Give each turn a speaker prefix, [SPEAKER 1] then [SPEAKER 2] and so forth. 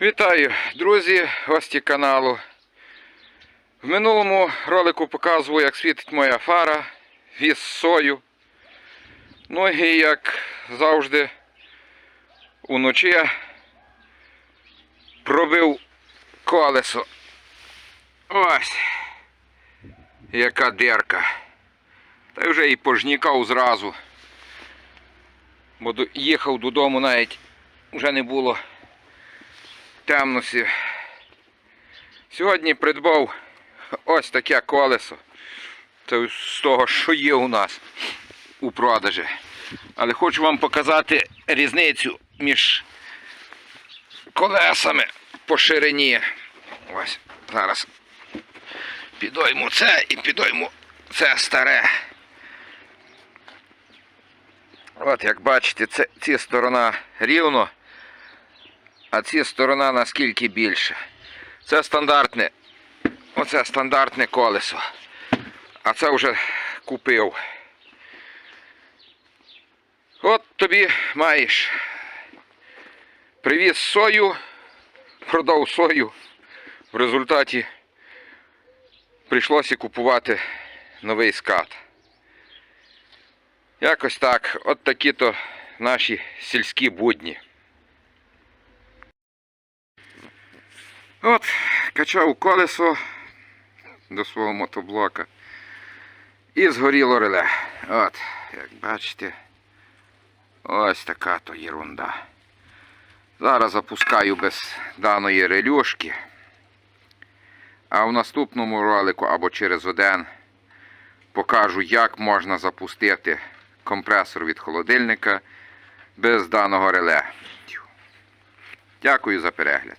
[SPEAKER 1] Вітаю, друзі, гості каналу. В минулому ролику показував, як світить моя фара, віз сою. Ну і як завжди уночі пробив колесо. Ось. Яка дирка. Та й вже і пожнікав зразу. Бо їхав додому навіть вже не було темності. Сьогодні придбав ось таке колесо. Це з того, що є у нас у продажі. Але хочу вам показати різницю між колесами по ширині. Ось зараз підойму це і підойму це старе. От як бачите, це, ці сторона рівно, а ці сторона наскільки більше. Це стандартне. Оце стандартне колесо. А це вже купив. От тобі маєш. Привіз сою, продав сою. В результаті прийшлося купувати новий скат. Якось так. От такі то наші сільські будні. От, качав колесо до свого мотоблока. І згоріло реле. От, як бачите, ось така то єрунда. Зараз запускаю без даної релюшки. А в наступному ролику або через один покажу, як можна запустити компресор від холодильника без даного реле. Дякую за перегляд.